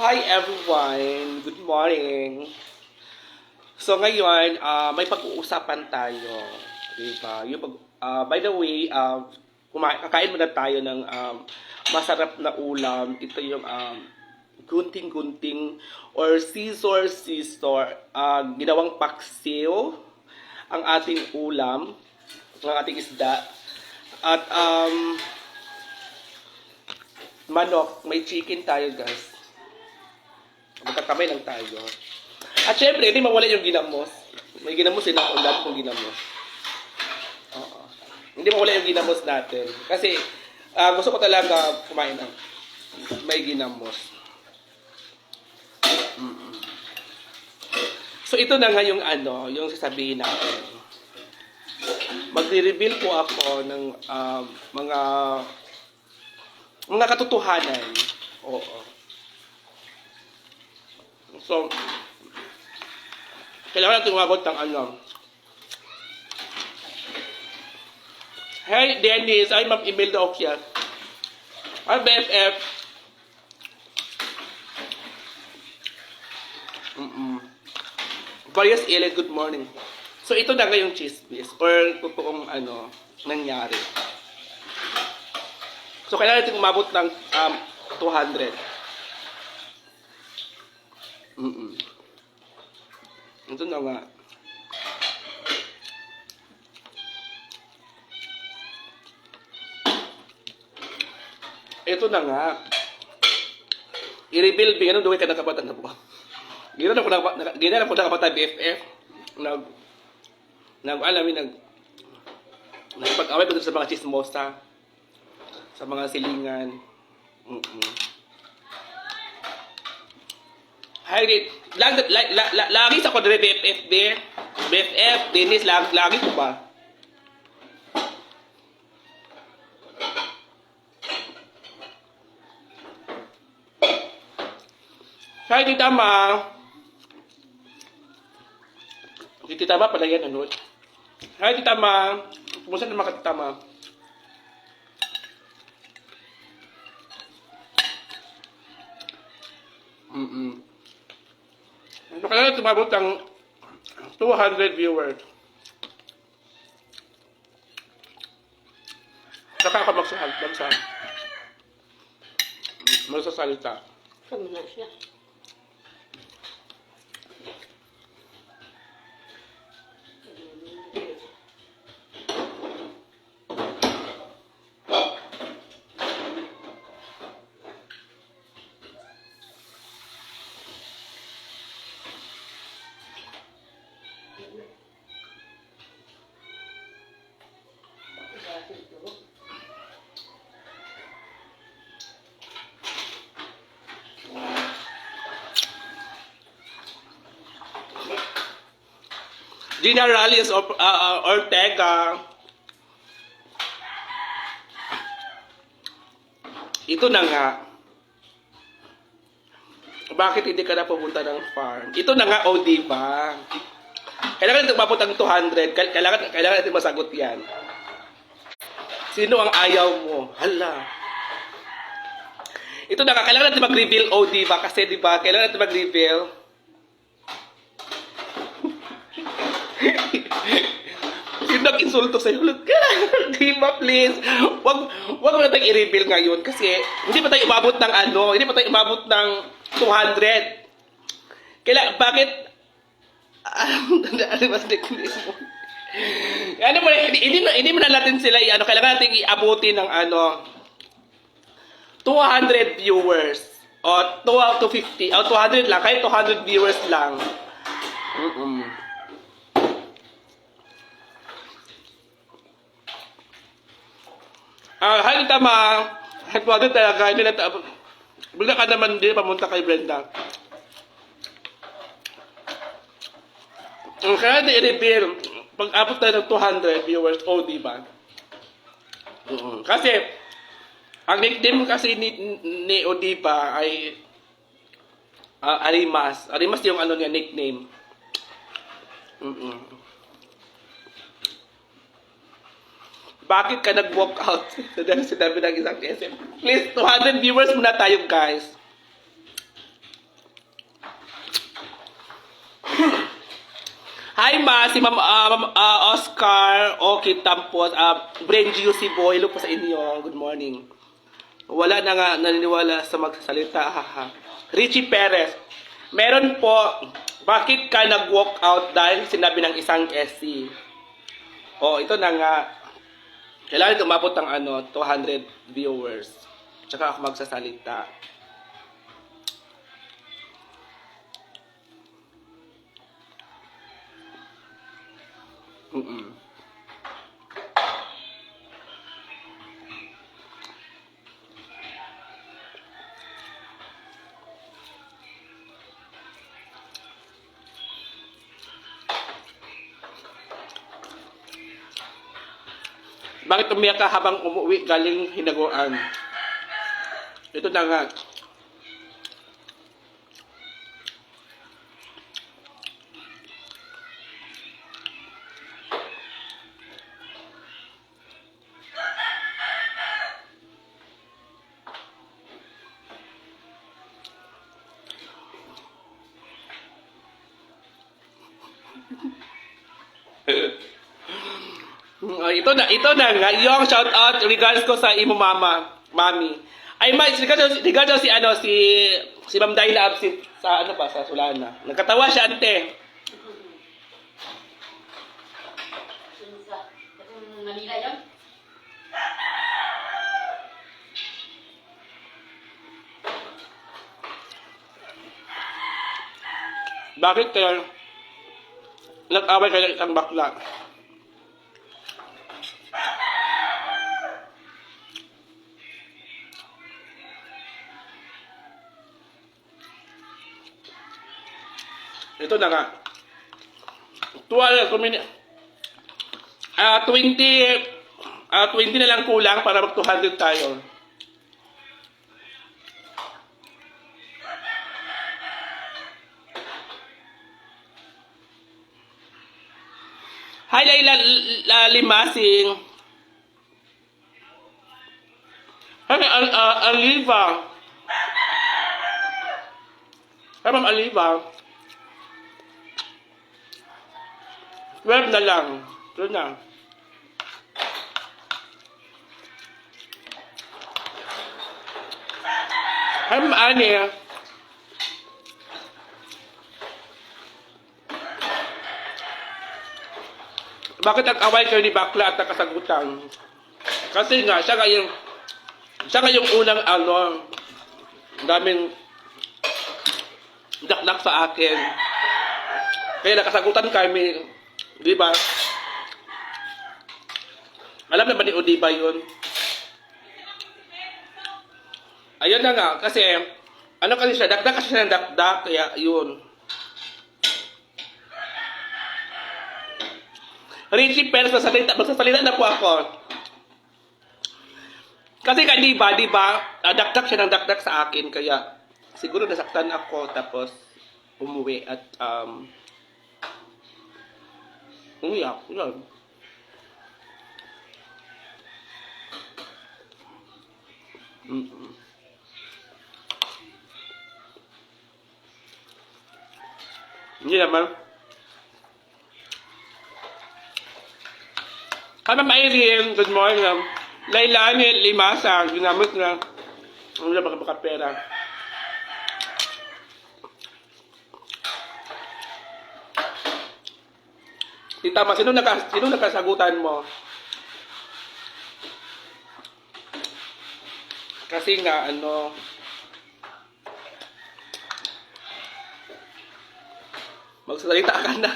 Hi everyone! Good morning! So ngayon, ah, may pag-uusapan tayo. Diba? Yung pag, ah, by the way, uh, kumain, kakain muna tayo ng um, masarap na ulam. Ito yung um, gunting-gunting or scissor scissor ah, ginawang paksiw ang ating ulam, ang ating isda. At um, manok, may chicken tayo guys. Magkakamay lang tayo. At syempre, hindi mawala yung ginamos. May ginamos din ako, dami kong ginamos. Oo. Hindi mawala yung ginamos natin. Kasi, ah, gusto ko talaga kumain ng may ginamos. So, ito na nga yung ano, yung sasabihin natin. Magre-reveal po ako ng um, mga mga katotohanan. Oo. So, kailangan natin umabot ng ano. Hey, Dennis, ay Ma'am Imelda Okyat. Hi, BFF. Mm-mm. Various Ellen, good morning. So, ito na nga yung chismis or totoong ano, nangyari. So, kailangan natin umabot ng um, 200. Mm-mm. Ito na nga. Ito na nga. I-reveal, bigyan ng duwi ka ng kapatan na po. Gina na po na, gina na po na BFF. Nag, nag, alam mo, nag, nagpag-away ko sa mga chismosa. Sa mga silingan. Mm-mm. Hi, Rit. Lag, lag, lag, lag, lagi sa ko dire BFF. BFF, Dennis, lag, lagi ko ba? Hi, Tita Ma. Si Tita Ma pala yan, ano? Hi, Tita Ma. Kumusta naman ka, Tita Ma? Mm-mm. Kaya tumabot ang 200 viewers? Nakakamagsahal masasalita. Kami na siya. Gina Rallies of uh, uh, Ortega. Ito na nga. Bakit hindi ka na pumunta ng farm? Ito na nga, o oh, di ba? Kailangan natin umabot ang 200. Kail- Kailangan, kailangan natin masagot yan. Sino ang ayaw mo? Hala. Ito na nga, kailangan natin mag-reveal, o di ba? Kasi di ba, kailangan natin mag-reveal. Yung nag-insulto sa'yo, look ka, di ba please? Wag, wag mo na tayong i-reveal ngayon kasi hindi pa tayo umabot ng ano, hindi pa tayo umabot ng 200. Kailan, bakit? ano ba mo? Ano mo, hindi, hindi, hindi mo na natin sila, ano, kailangan natin iabuti ng ano, 200 viewers. O 2 to 50, o 200 lang, kahit 200 viewers lang. Mm-mm. Ah, hi tama. Headwater talaga, hindi na Bigla ka naman din pamunta kay Brenda. Ang kaya di i-reveal, pag abot tayo ng 200 viewers, oh, di ba? Oo. Kasi, ang nickname kasi ni, ni Odiba ay ah, Arimas. Arimas yung ano niya, nickname. Mm-mm. Bakit ka nag-walk out? Sinabi ng isang SM. Please, 200 viewers muna tayo, guys. Hi ma, si Ma'am um, uh, Oscar, okay tampos, ah, uh, brain juicy boy, look po sa inyo, good morning. Wala na nga naniniwala sa magsasalita, haha. Richie Perez, meron po, bakit ka nag-walk out dahil sinabi ng isang SC? Oh, ito na nga, kailangan umabot ng ano, 200 viewers. Tsaka ako magsasalita. Bakit umiyak ka habang umuwi galing hinaguan? Ito na nga. Ito na, nga, yung shout out, regards ko sa imo mama, mami. Ay, ma, regards, regards si ano, si, si Ma'am Dayla absent sa ano pa, sa Sulana. Nagkatawa siya, ante. Manila yun? Bakit kaya nag-away kayo ng bakla? Ito na nga. Tuwal, kumini... Ah, 20... Ah, 20 na lang kulang para mag 200 tayo. Hi, Laila La Limasing. Hi, Al uh, Aliva. Hi, Ma'am Aliva. 12 na lang. Ito na. Hi, Ma'am Annie. Bakit nag-away kayo ni Bakla at nakasagutan? Kasi nga, siya nga yung, siya nga yung unang ano, daming dakdak sa akin. Kaya nakasagutan kami, di ba? Alam naman ni Odiba yun. Ayun na nga, kasi, ano kasi siya, dakdak kasi siya ng dakdak, kaya yun. Richie Perez, magsasalita, magsasalita na po ako. Kasi ka, di ba, di ba, ah, dakdak siya ng dakdak sa akin, kaya siguro nasaktan ako, tapos umuwi at um, umiyak, yun. Mm-mm. Hindi naman. Kami Mayrin, good morning. Um, Lailani, Limasa, ginamit na. Ano na baka baka pera. Tita Ma, sino, naka, sino nakasagutan mo? Kasi nga, ano, magsasalita ka na.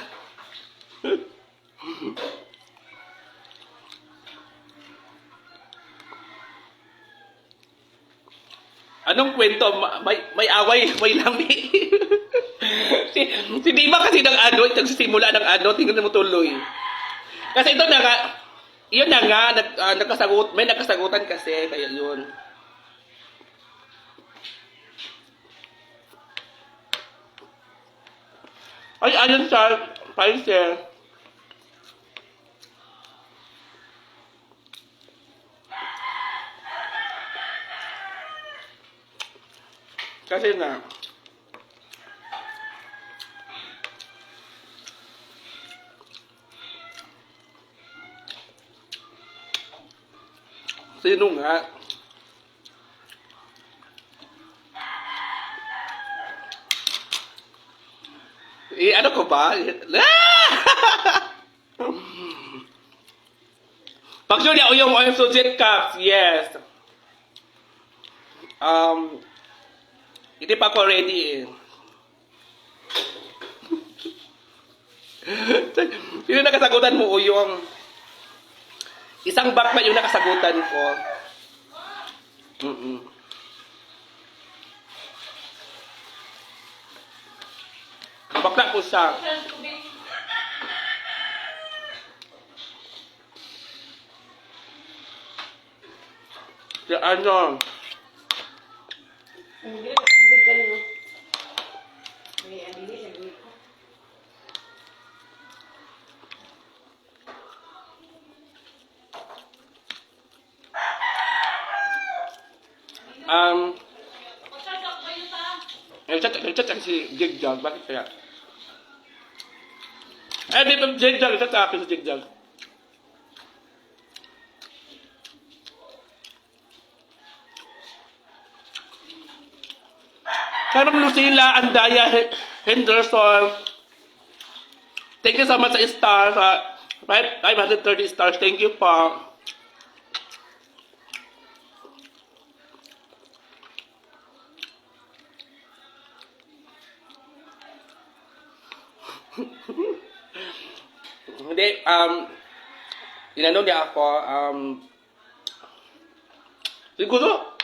Anong kwento? Ma- May, may away, may lami. si, si Dima kasi ng ano, nagsisimula ng ano, tingnan mo tuloy. Kasi ito na nga, yun na nga, nag, ah, nagkasagot, may nagkasagutan kasi, kaya yun. Ay, ayun sa Pfizer. Kasi na, Sino nga? Eh, ano ko ba? Ah! Pag yun niya, yung yung subject cups, yes. Um, hindi pa ako ready eh. Sino nakasagutan mo o yung isang bakla yung nakasagutan ko. Mm-mm. Bakla ko siya. Si ano, tubig galing mo. May adili sa gawin ko. Um, nag-chat, nag-chat ang si Jigjag. Bakit kaya? Eh, di ba Jigjag? Chat sa akin si Jigjag. Karang Lucila, Andaya, Henderson. Thank you so much sa star. Sa 530 stars. Thank you po. Hindi, um, inano niya ako, um, siguro,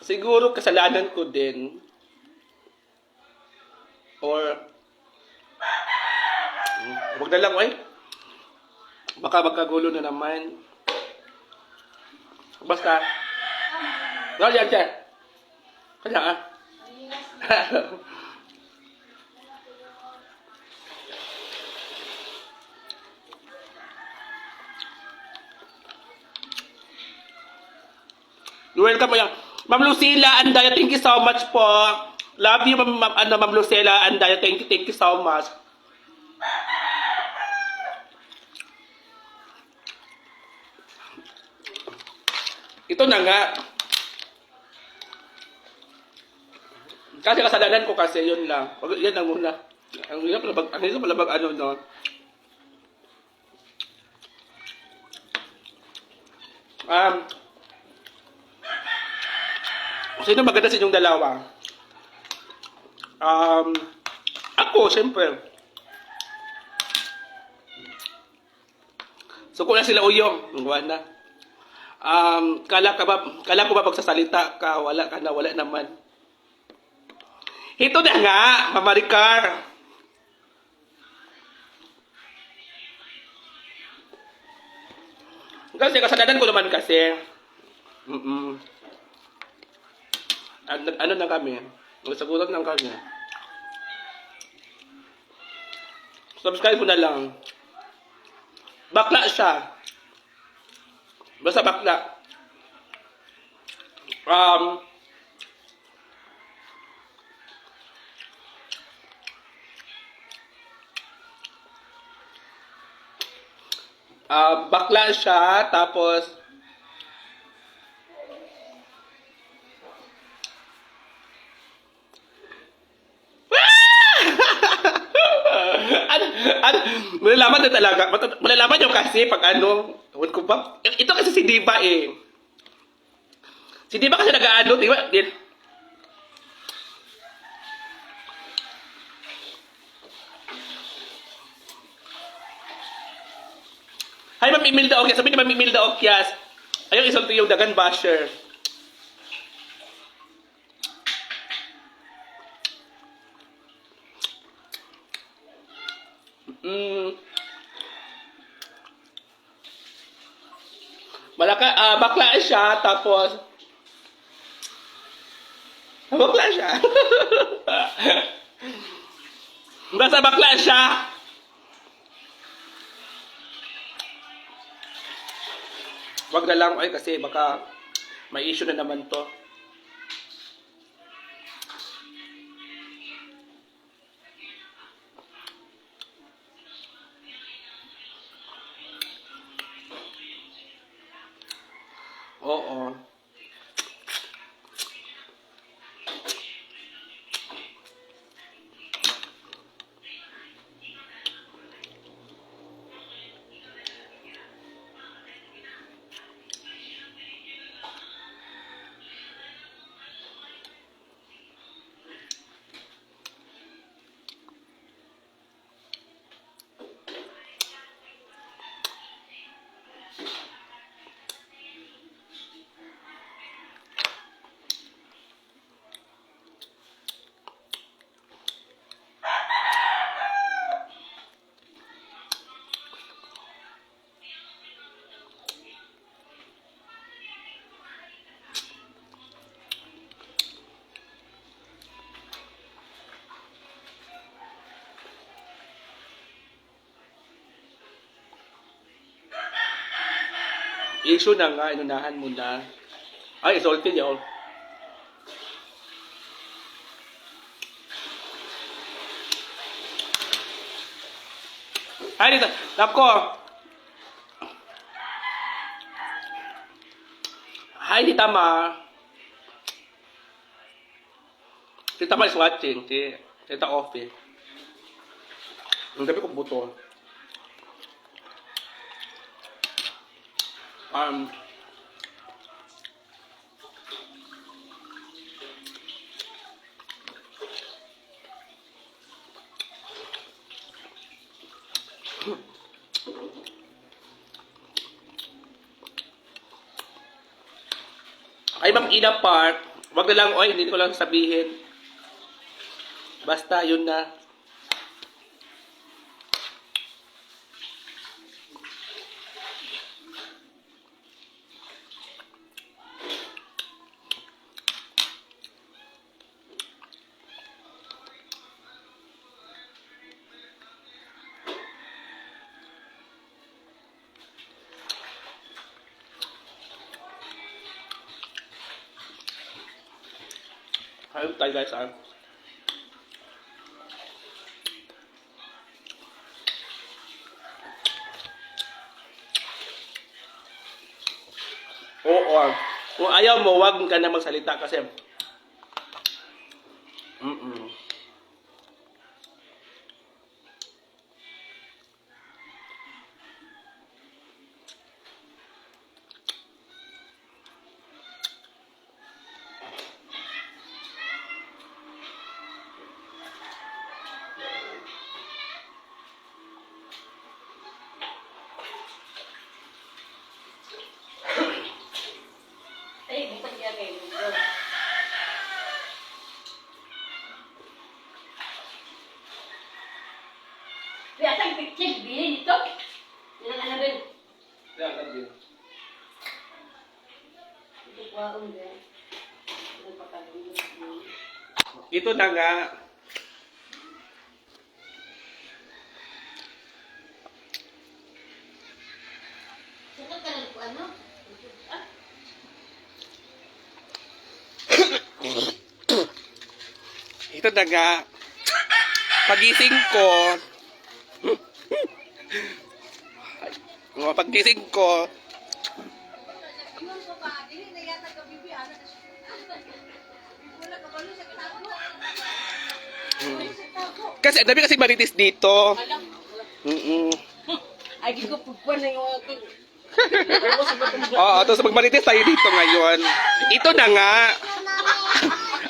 siguro kasalanan ko din, or, hmm, wag na lang, oy. Baka magkagulo na naman. Basta, no, yan, yan. Kanya, ah. Welcome po yan. Ma'am Lucila Andaya, thank you so much po. Love you, Ma'am, Ma'am- ano, Ma'am Lucila Andaya. Thank you, thank you so much. Ito na nga. Kasi kasalanan ko kasi yun lang. Yan lang muna. Ang hirap pala bag, ang hirap pala bag, ano, no? Um, Sino maganda sa inyong dalawa? Um, ako, siyempre. So, kung na sila uyong, gawa na. Um, kala, ka ba, kala ko ba pagsasalita ka, wala ka na, wala naman. Ito na nga, Mamaricar. Kasi kasalanan ko naman kasi. Mm-mm. Ano, ano na kami? Nagsagutan lang kami. Subscribe mo na lang. Bakla siya. Basta bakla. Um, ah, bakla siya, tapos malalaman na talaga. Malalaman nyo kasi pag ano, ewan ko ba? Ito kasi si Diba eh. Si Diba kasi nag-ano, di ba? Hi, Ma'am Imelda Okyas. Sabi ni Ma'am Imelda Okyas, ayaw isang yung dagan basher. Mm. Malaka, ah, bakla siya, tapos, bakla siya. Basta bakla siya. Wag na lang, ay kasi baka may issue na naman to. Issue na nga, inunahan mo na. Ay, salty yun. Ay, dito. Nako. Hi, Tita Ma. Tita Ma is watching. Si Tita Offie. Ang dami kong buto. Um, ay, Ma'am Ina Park, wag na lang, oy, hindi ko lang sabihin. Basta, yun na. Ah. Oo. ah. Kung ayaw mo, wag ka na magsalita kasi Biasa picture bini itu. Yang ana ben. Itu kuaun dia. Itu na nga. Ito na nga. Pagising ko. Mga pagising ko. Hmm. Kasi, dami kasi maritis dito. Mm-mm. Ay, ko pagpuan na yung aking. Oo, tapos magmarites tayo dito ngayon. Ito na nga.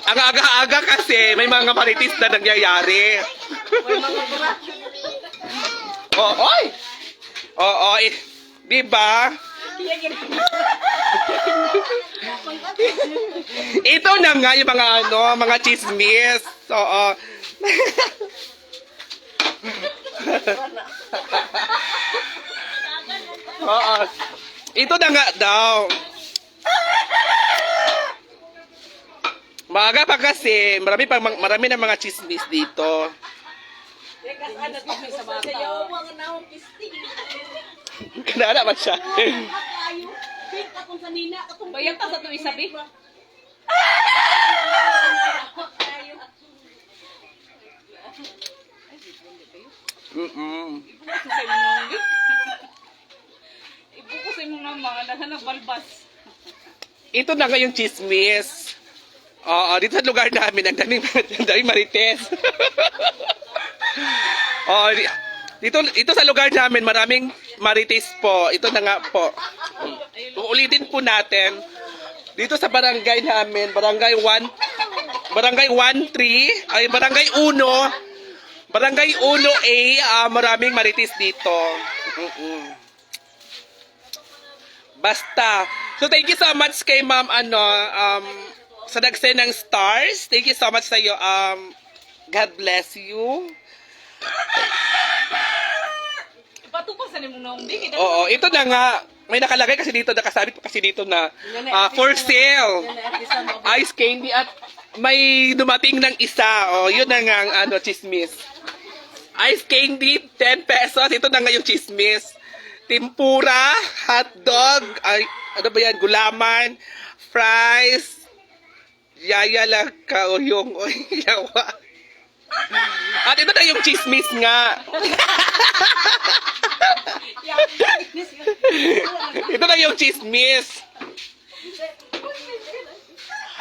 Ang aga-aga kasi may mga marites na nangyayari. Oo, oy! Oo, eh, di ba? Ito na nga yung mga ano, mga chismis. Oo. Oo. Ito na nga daw. Maaga pa kasi, marami pa marami na mga chismis dito. Kanala ba siya? Bayang ta sa ito isabi. Mm-mm. Ibuko sa imong nang mga balbas. ito na ngayong chismis. Oo, dito sa lugar namin, ang daming, ang daming marites. Di- dito, dito sa lugar namin, maraming marites po. Ito na nga po. Uulitin po natin. Dito sa barangay namin, barangay 1, barangay 13, ay barangay 1, barangay 1A, ah, maraming marites dito. Basta. So thank you so much kay Ma'am ano um sa nagsend ng stars. Thank you so much sa iyo. Um God bless you. Ipatupas na mong di. Oo, ito na nga. May nakalagay kasi dito, nakasabit pa kasi dito na ah, for sale. Ice candy at may dumating ng isa. Oh, yun na nga ang ano, chismis. Ice candy, 10 pesos. Ito na nga yung chismis. Tempura, hotdog, ay, ano ba yan, gulaman, fries, yaya lang ka o yung o yawa. At ito na yung chismis nga. ito na yung chismis.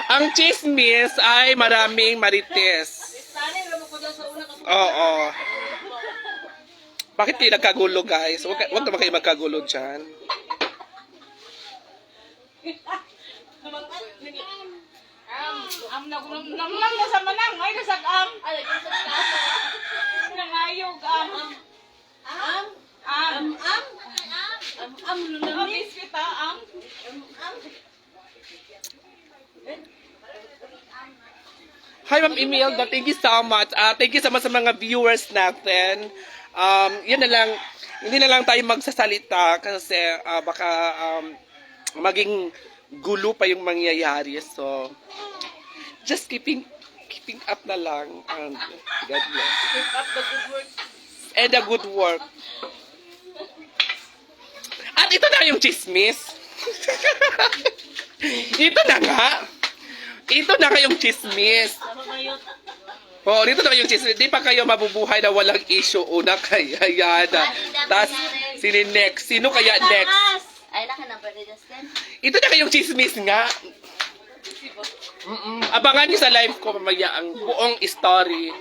Ang chismis ay maraming marites. Oo. Bakit kayo nagkagulo, guys? Huwag, huwag naman kayo magkagulo dyan. Am, am na nam nam nam na sa manang ay nasag am. Nangayog am. Am. Am. Am. Am. Am am biscuit ah, am. Hi, Ma'am Imelda. Thank you so much. Ah, thank you so much sa mga viewers natin. Um, yun na lang, hindi na lang tayo magsasalita kasi ah, baka um, maging gulo pa yung mangyayari. So, just keeping keeping up na lang. And God bless. Keep up the good work. And a good work. At ito na yung chismis. ito na nga. Ito na kayong chismis. Oo, dito na kayong chismis. Di pa kayo mabubuhay na walang issue. Una kaya yada. Tapos, sino next? Sino kaya next? Ay, naka number ni Justin. Ito na kayong chismis nga. Mm-mm. Abangan niyo sa live ko mamaya ang buong story.